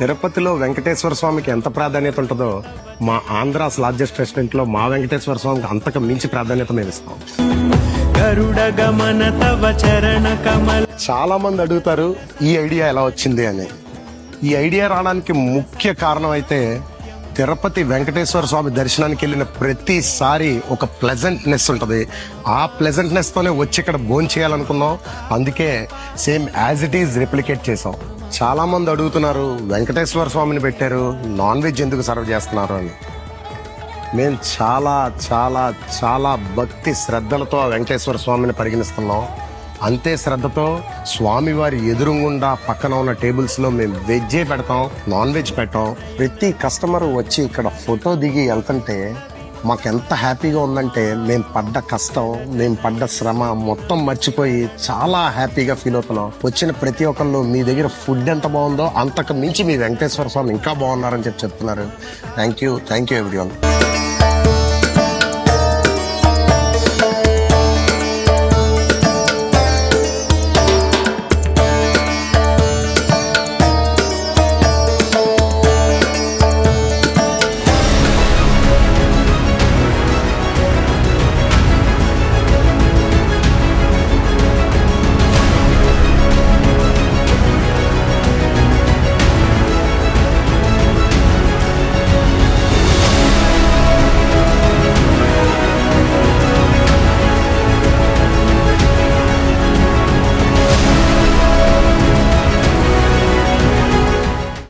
తిరుపతిలో వెంకటేశ్వర స్వామికి ఎంత ప్రాధాన్యత ఉంటుందో మా ఆంధ్రాస్ లార్జెస్ట్ రెస్టారెంట్లో మా వెంకటేశ్వర స్వామికి అంతకు మించి ప్రాధాన్యత మేము ఇస్తాం. చాలా మంది అడుగుతారు ఈ ఐడియా ఎలా వచ్చింది? అని. ఈ ఐడియా రావడానికి ముఖ్య కారణం అయితే తిరుపతి వెంకటేశ్వర స్వామి దర్శనానికి వెళ్ళిన ప్రతిసారి ఒక ప్లెజెంట్నెస్ ఉంటుంది. ఆ ప్లెజెంట్నెస్ తోనే వచ్చి ఇక్కడ భోజనం చేయాలనుకున్నాం. అందుకే same as it is replicate చేసాం చాలామంది అడుగుతున్నారు వెంకటేశ్వర స్వామిని పెట్టారు నాన్ వెజ్ ఎందుకు సర్వ్ చేస్తున్నారు? అని. మేము చాలా చాలా చాలా భక్తి శ్రద్ధలతో ఆ వెంకటేశ్వర స్వామిని పరిగణిస్తున్నాం. అంతే శ్రద్ధతో స్వామివారి ఎదురుగుండా పక్కన ఉన్న టేబుల్స్లో మేము వెజ్జే పెడతాం నాన్ వెజ్ పెట్టాం. ప్రతి కస్టమర్ వచ్చి ఇక్కడ ఫోటో దిగి వెళ్తుంటే మాకు ఎంత హ్యాపీగా ఉందంటే మేము పడ్డ కష్టం మేము పడ్డ శ్రమ మొత్తం మర్చిపోయి చాలా హ్యాపీగా ఫీల్ అవుతున్నాం. వచ్చిన ప్రతి ఒక్కళ్ళు మీ దగ్గర ఫుడ్ ఎంత బాగుందో అంతకు మించి మీ వెంకటేశ్వర స్వామి ఇంకా బాగున్నారని చెప్పి చెప్తున్నారు. Thank you thank you everyone.